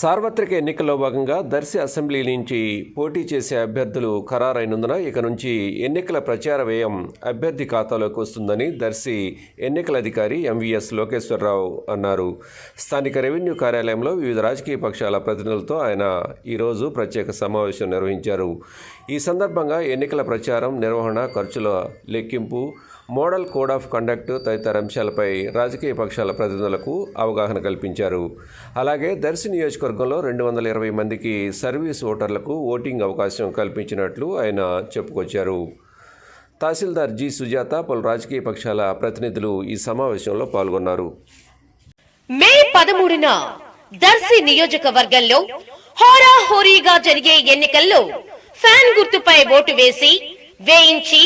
సార్వత్రిక ఎన్నికల్లో భాగంగా దర్శి అసెంబ్లీ నుంచి పోటీ చేసే అభ్యర్థులు ఖరారైనందున ఇక నుంచి ఎన్నికల ప్రచార వ్యయం అభ్యర్థి ఖాతాలోకి వస్తుందని దర్శి ఎన్నికల అధికారి ఎంవీఎస్ లోకేశ్వరరావు అన్నారు. స్థానిక రెవెన్యూ కార్యాలయంలో వివిధ రాజకీయ పక్షాల ప్రతినిధులతో ఆయన ఈరోజు ప్రత్యేక సమావేశం నిర్వహించారు. ఈ సందర్భంగా ఎన్నికల ప్రచారం నిర్వహణ ఖర్చుల లెక్కింపు మోడల్ కోడ్ ఆఫ్ కండక్ట్ తదితర అంశాలపై రాజకీయ పక్షాల ప్రతినిధులకు అవగాహన కల్పించారు. అలాగే దర్శి నియోజకవర్గంలో రెండు వందల ఇరవై మందికి సర్వీస్ ఓటర్లకు ఓటింగ్ అవకాశం కల్పించినట్లు ఆయన చెప్పుకొచ్చారు. తహసీల్దార్ జి సుజాత పలు రాజకీయ పక్షాల ప్రతినిధులు ఈ సమావేశంలో పాల్గొన్నారు. మే పదమూడున దర్శి నియోజకవర్గంలో హోరాహోరీగా జరిగే ఎన్నికల్లో ఫ్యాన్ గుర్తుపై ఓటు వేసి వేయించి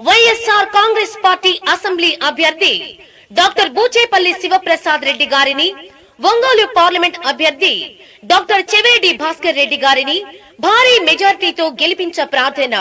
వైఎస్ఆర్ కాంగ్రెస్ పార్టీ అసెంబ్లీ అభ్యర్థి డాక్టర్ బూచేపల్లి శివప్రసాద్ రెడ్డి గారిని ఒంగోలు పార్లమెంట్ అభ్యర్థి డాక్టర్ చెవేడి భాస్కర్ రెడ్డి గారిని భారీ మెజార్టీతో గెలిపించ ప్రార్థన.